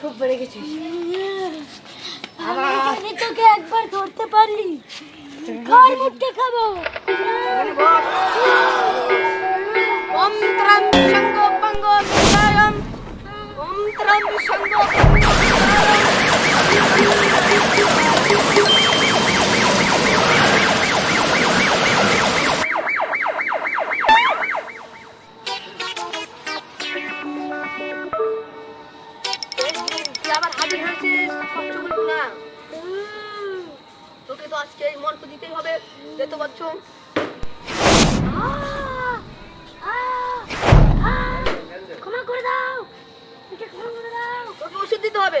খুব বেড়ে গেছিস। আমি তোকে একবার ধরতে পারি ঘর মুখে খাব। ওম ত্রাম সঙ্গ পঙ্গ বিদায়ম ওম ত্রাম সঙ্গ পারব না তোকে তো আজকে এই মন্ত্র দিতেই হবে যেতে পারছ ক্ষমা করে দাও। ক্ষমা করে দাও। তোকে ওষুধ দিতে হবে।